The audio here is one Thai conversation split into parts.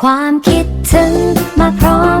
ความคิดถึงมาพร้อม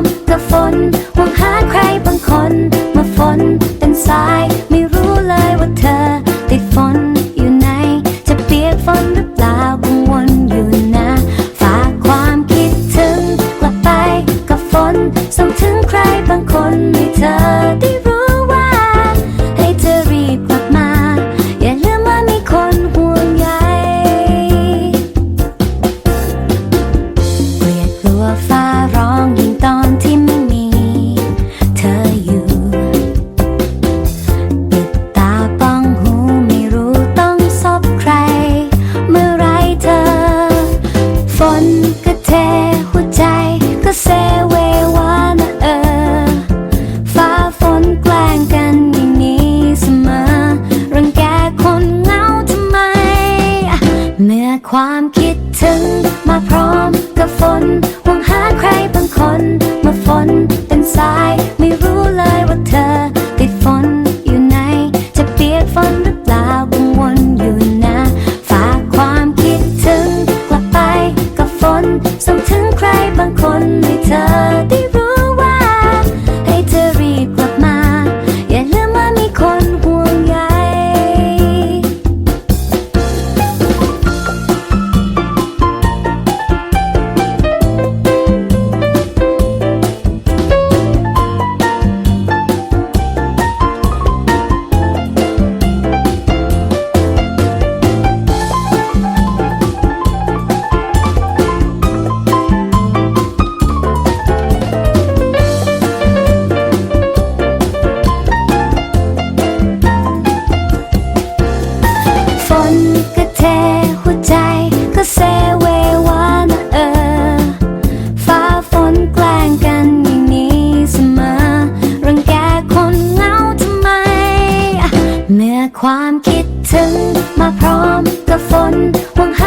ความคิดถึงมาพร้อม หัวใจก็เซเววานะเออ ฟ้าฝนแกล้งกันอย่างนี้เสมอ รังแกคนเหงาทำไม เมื่อความคิดถึงมาพร้อมกับฝนหวังห